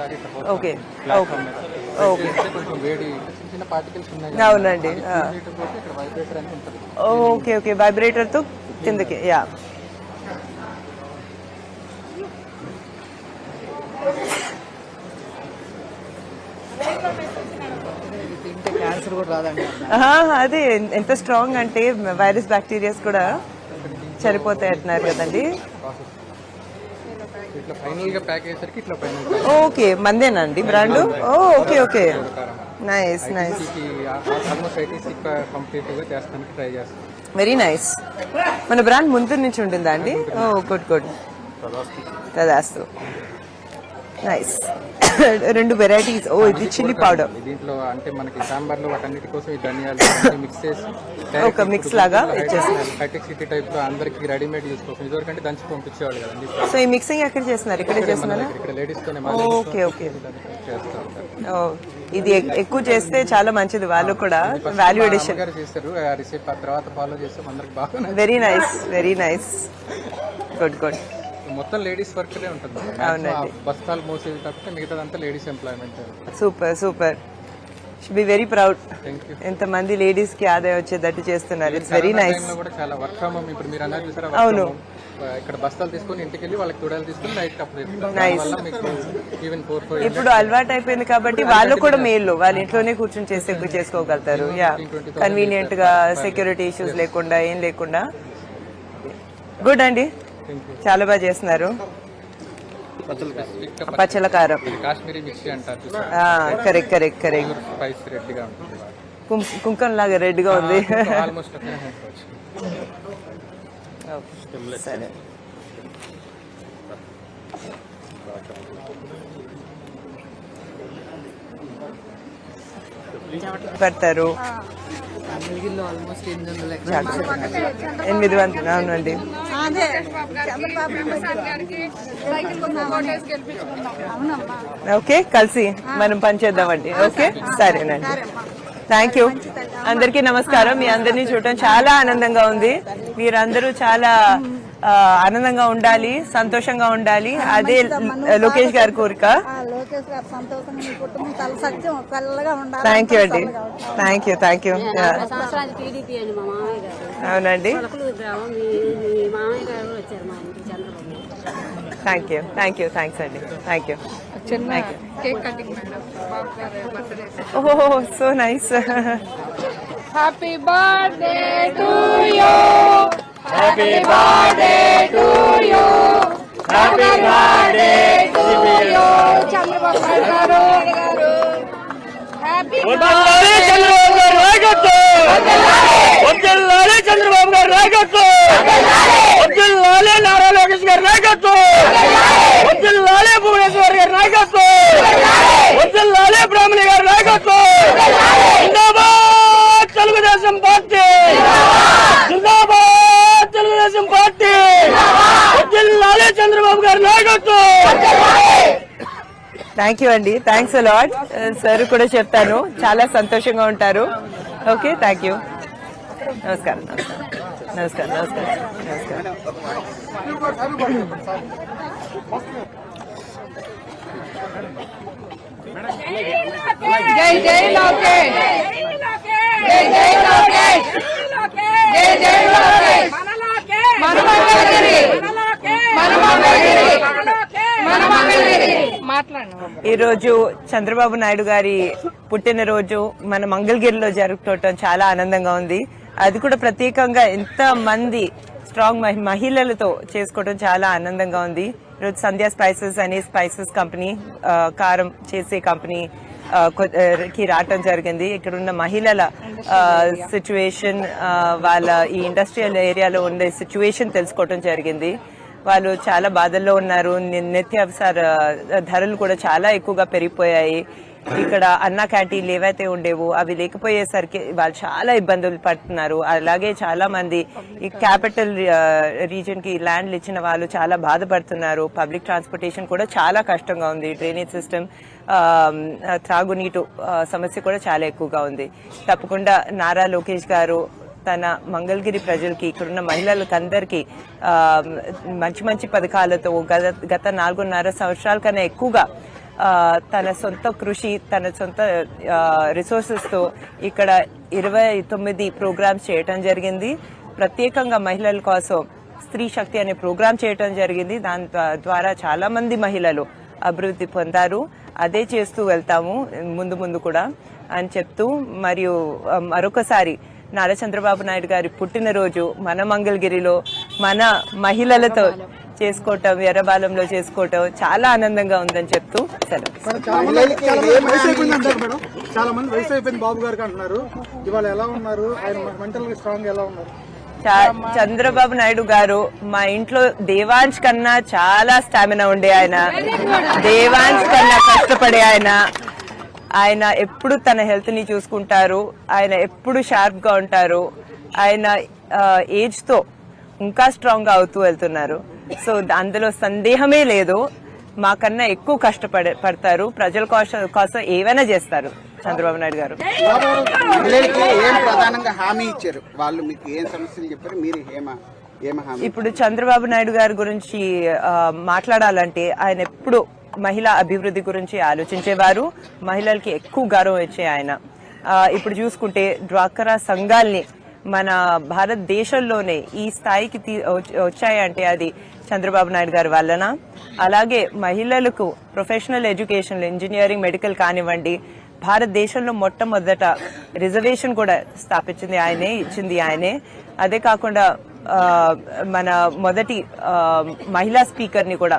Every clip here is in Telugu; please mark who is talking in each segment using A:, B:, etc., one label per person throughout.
A: లాగా
B: ఓకే ఓకే
A: చేస్తే కొంచెం వేడి చిన్న చిన్న పార్టికల్స్ ఉన్నాయి
B: అవునండి.
A: వైబ్రేటర్
B: ఓకే ఓకే వైబ్రేటర్తో కిందకి యా
A: క్యాన్సర్ కూడా రాదండి.
B: అదే. ఎంత స్ట్రాంగ్ అంటే వైరస్ బ్యాక్టీరియాస్ కూడా చనిపోతాయి అంటున్నారు కదండి.
A: ఇట్లా ఫైనల్గా ప్యాక్ అయ్యేసరికి ఇట్లా final
B: okay మందేనండి brand? Okay okay. Nice nice
A: almost ITC కంప్లీట్గా చేస్తానికి ట్రై చేస్తాం.
B: వెరీ నైస్ మన బ్రాండ్ ముందు నుంచి ఉంటుందా అండి? ఓ గుడ్ గుడ్ తదాస్తు నైస్ రెండు వెరైటీస్ ఓ ఇది చిల్లీ పౌడర్
A: దీంట్లో అంటే మనకి సాంబార్లో వాటన్నిటి కోసం ఈ ధనియాలు మిక్స్ చేసి
B: ఒక mix లాగా ఇచ్చేస్తున్నారు.
A: హైటెక్ సిటీ టైప్లో అందరికి రెడీమేడ్ యూస్ కోసం. ఇదివరకు అంటే దంచి పంపించేవాళ్ళు కదండి
B: సో ఈ మిక్సింగ్ ఎక్కడ చేస్తున్నారు? ఇక్కడే చేస్తున్నారా?
A: ఇక్కడ లేడీస్ తోనే
B: ఓకే ఓకే. ఇది ఎక్- ఎక్కువ చేస్తే చాలా మంచిది. వాళ్ళు కూడా వాల్యూ ఎడిషన్
A: చేస్తారు. ఆ తర్వాత ఫాలో చేస్తాం అందరికి బాగా
B: very nice very nice good good
A: మొత్తం లేడీస్ వర్క్లే ఉంటుంది.
B: అవునండి.
A: బస్తాలు మోసేది తప్పితే మిగతాదంతా ladies employment
B: super super. Should be very proud ఎంతమంది లేడీస్కి ఆదాయం వచ్చేటట్టు చేస్తున్నారు. ఇట్స్ వెరీ నైస్
A: కూడా చాలా వర్క్ ఫ్రమ్ హోమ్. ఇప్పుడు మీరు అన్నారు చూసారా
B: అవును.
A: ఇక్కడ బస్తాలు తీసుకొని ఇంటికి వెళ్ళి వాళ్ళకి తొడాలు తీసుకొని నైట్ అప్పుడు
B: ఇప్పుడు అలవాటు అయిపోయింది కాబట్టి వాళ్ళు కూడా మేలు. వాళ్ళ ఇంట్లోనే కూర్చొని చేసి ఎక్కువ చేసుకోగలుగుతారు. యా కన్వీనియంట్గా సెక్యూరిటీ ఇష్యూస్ లేకుండా ఏం లేకుండా. గుడ్ అండి. చాలా బాగా చేస్తున్నారు. పచ్చల కారం. కరెక్ట్ కరెక్ట్ కరెక్ట్
A: రెడ్గా
B: కుంకం లాగా రెడ్గా ఉంది.
A: ఆల్మోస్ట్
B: సరే. పెడతారు.
A: ఎనిమిది వందలు
B: అవునండి.
C: అదే
B: ఓకే కలిసి మనం పనిచేద్దామండి ఓకే సరేనండి. థ్యాంక్ యూ అందరికీ నమస్కారం. మీ అందరినీ చూడటం చాలా ఆనందంగా ఉంది. మీరందరూ చాలా ఆనందంగా ఉండాలి సంతోషంగా ఉండాలి. అదే లోకేష్ గారి కోరిక.
C: ఆ లోకేష్ గారు సంతోషంగా మీ కుటుంబం తల సత్యం చల్లగా ఉండాలి.
B: థ్యాంక్ యూ అండి. థ్యాంక్ యూ థ్యాంక్ యూ అవునండి. Thank you thank you thanks అండి. థ్యాంక్ యూ ఓహో so nice
C: happy birthday to you happy birthday to you happy birthday to you Chandrababu garu happy
D: Chandrababu గారు నాయకత్వం వద్దుల్లాలే చంద్రబాబు గారు నాయకత్వం వద్దుల్లాలే నారా లోకేష్ గారి నాయకత్వం వద్దుల్లాలే భువనేశ్వర్ గారి నాయకత్వం వద్దుల్లాలే బ్రాహ్మణి గారి నాయకత్వం
B: థ్యాంక్ యూ అండి థ్యాంక్స్ అలాట్ సార్ కూడా చెప్తాను చాలా సంతోషంగా ఉంటారు. ఓకే థ్యాంక్ యూ నమస్కారం. నమస్కారం. నమస్కారం. నమస్కారం
C: జై జై లోకేష్. జై జై లోకేష్. జై జై లోకేష్. మన మంగళగిరి మన మంగళగిరి మన మంగళగిరి మాట్లాడు
B: ఈరోజు చంద్రబాబు నాయుడు గారి పుట్టినరోజు మన మంగళగిరిలో జరుపుకోవటం చాలా ఆనందంగా ఉంది. అది కూడా ప్రత్యేకంగా ఎంత మంది స్ట్రాంగ్ మహి- మహిళలతో చేసుకోవడం చాలా ఆనందంగా ఉంది. ఈరోజు సంధ్యా స్పైసెస్ అనే స్పైసెస్ కంపెనీ కారం చేసే కంపెనీ కి రావటం జరిగింది. ఇక్కడ ఉన్న మహిళల సిచ్యువేషన్ వాళ్ళ ఈ ఇండస్ట్రియల్ ఏరియాలో ఉండే సిచ్యువేషన్ తెలుసుకోవటం జరిగింది. వాళ్ళు చాలా బాధల్లో ఉన్నారు. ని- నిత్యావసర ధరలు కూడా చాలా ఎక్కువగా పెరిగిపోయాయి. ఇక్కడ అన్న క్యాంటీన్లు ఏవైతే ఉండేవో అవి లేకపోయేసరికి వాళ్ళు చాలా ఇబ్బందులు పడుతున్నారు. అలాగే చాలా మంది ఈ క్యాపిటల్ రీజన్కి ల్యాండ్లు ఇచ్చిన వాళ్ళు చాలా బాధపడుతున్నారు. పబ్లిక్ ట్రాన్స్పోర్టేషన్ కూడా చాలా కష్టంగా ఉంది. డ్రైనేజ్ సిస్టమ్ త్రాగునీటు సమస్య కూడా చాలా ఎక్కువగా ఉంది. తప్పకుండా నారా లోకేష్ గారు తన మంగళగిరి ప్రజలకి ఇక్కడున్న మహిళలకు అందరికీ మంచి మంచి పథకాలతో గత గత నాలుగున్నర సంవత్సరాల కన్నా ఎక్కువగా తన సొంత కృషి తన సొంత రిసోర్సెస్తో ఇక్కడ ఇరవై తొమ్మిది ప్రోగ్రామ్స్ చేయటం జరిగింది. ప్రత్యేకంగా మహిళల కోసం స్త్రీ శక్తి అనే ప్రోగ్రామ్ చేయటం జరిగింది. దాని ద్వారా చాలా మంది మహిళలు అభివృద్ధి పొందారు. అదే చేస్తూ వెళ్తాము ముందు ముందు కూడా అని చెప్తూ మరియు మరొకసారి నారా చంద్రబాబు నాయుడు గారి పుట్టినరోజు మన మంగళగిరిలో మన మహిళలతో చేసుకోవటం ఎర్రబాలెంలో చేసుకోవటం చాలా ఆనందంగా ఉందని చెప్తూ
E: చాలా మంది వయసు అయిపోయింది బాబు గారికి అంటున్నారు. ఇవాళ ఎలా ఉన్నారు? ఆయన మెంటల్ స్ట్రాంగ్ ఎలా ఉన్నారు?
B: చంద్రబాబు నాయుడు గారు మా ఇంట్లో దేవాంశ్ కన్నా చాలా స్టామినా ఉండే ఆయన. దేవాంశ్ కన్నా కష్టపడే ఆయన. ఆయన ఎప్పుడు తన హెల్త్ని చూసుకుంటారు ఆయన ఎప్పుడు షార్ప్గా ఉంటారు ఆయన ఏజ్తో ఇంకా స్ట్రాంగ్గా అవుతూ వెళ్తున్నారు. సో అందులో సందేహమే లేదు. మాకన్నా ఎక్కువ కష్టపడే పడతారు. ప్రజల కోసం కోసం ఏవైనా చేస్తారు చంద్రబాబు నాయుడు గారు.
F: హామీ ఇచ్చారు? వాళ్ళు మీకు ఏం సమస్యలు చెప్పారు? మీరు ఏమ ఏమ హామీ
B: ఇప్పుడు చంద్రబాబు నాయుడు గారి గురించి మాట్లాడాలంటే ఆయన ఎప్పుడు మహిళా అభివృద్ధి గురించి ఆలోచించేవారు. మహిళలకి ఎక్కువ గౌరవం ఇచ్చే ఆయన. ఇప్పుడు చూసుకుంటే డ్వాక్రా సంఘాల్ని మన భారతదేశంలోనే ఈ స్థాయికి తీ- వచ్చాయంటే అది చంద్రబాబు నాయుడు గారి వలన అలాగే మహిళలకు ప్రొఫెషనల్ ఎడ్యుకేషన్ ఇంజనీరింగ్ మెడికల్ కానివ్వండి భారతదేశంలో మొట్టమొదట రిజర్వేషన్ కూడా స్థాపించింది ఆయనే ఇచ్చింది ఆయనే. అదే కాకుండా మన మొదటి మహిళా స్పీకర్ని కూడా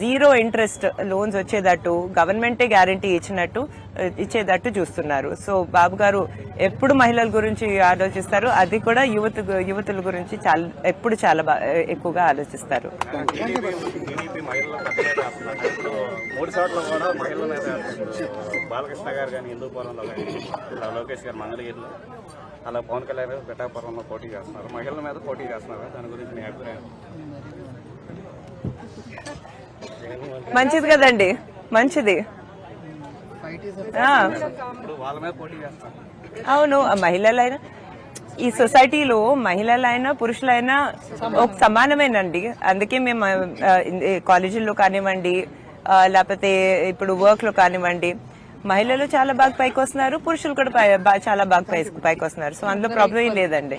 B: జీరో ఇంట్రెస్ట్ లోన్స్ వచ్చేటట్టు గవర్నమెంటే గ్యారంటీ ఇచ్చినట్టు ఇచ్చేటట్టు చూస్తున్నారు. సో బాబు గారు ఎప్పుడు మహిళల గురించి ఆలోచిస్తారు? అది కూడా యువత యువతుల గురించి చాలా ఎప్పుడు చాలా ఎక్కువగా ఆలోచిస్తారు.
G: మూడు చోట్ల కూడా మహిళల బాలకృష్ణ గారు కానీ హిందూపురంలో కానీ ఇలా లోకేష్ గారు మంగళగిరిలో అలా పవన్ కళ్యాణ్ గారు పిఠాపురంలో పోటీ చేస్తున్నారు. మహిళల మీద పోటీ చేస్తున్నారు. దాని గురించి మీ అభిప్రాయం?
B: మంచిది కదండి. మంచిది. అవును మహిళలైనా ఈ సొసైటీలో మహిళలైనా పురుషులైనా ఒక సమానమేనండి. అందుకే మేము కాలేజీల్లో కానివ్వండి లేకపోతే ఇప్పుడు వర్క్లో కానివ్వండి మహిళలు చాలా బాగా పైకి వస్తున్నారు పురుషులు కూడా పై- చాలా బాగా పై- పైకి వస్తున్నారు సో అందులో ప్రాబ్లం ఏం లేదండి.